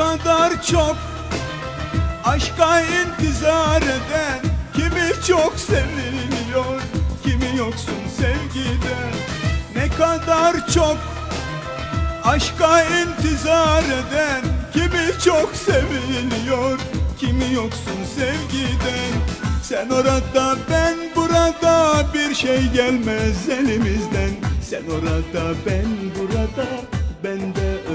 kadar çok aşka intizar eden Kimi çok seviliyor, kimi yoksun sevgiden. Ne kadar çok aşka intizar eden Kimi çok seviliyor, kimi yoksun sevgiden. Sen orada ben burada bir şey gelmez elimizden. Sen orada ben burada ben de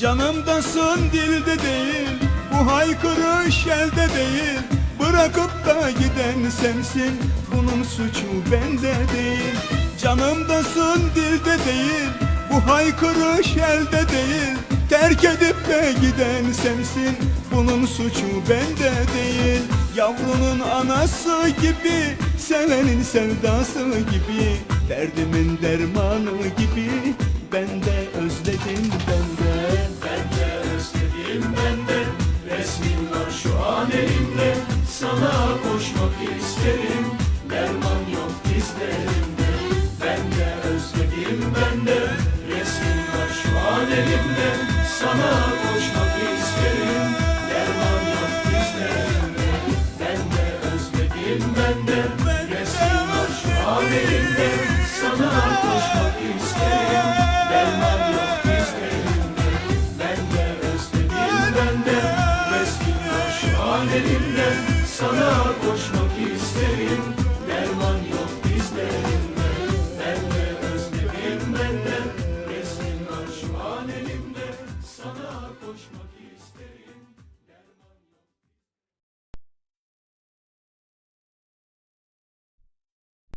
Canımdasın dilde değil Bu haykırış elde değil. Bırakıp da giden sensin Bunun suçu bende değil. Canımdasın dilde değil Bu haykırış elde değil. Terk edip de giden sensin Bunun suçu bende değil. Yavrunun anası gibi Sevenin sevdası gibi. Derdimin dermanı gibi Ben de özledim ben isterim. Derman yok dizlerimde. Ben de özledim ben de. Resmin var şu an elimde. Sana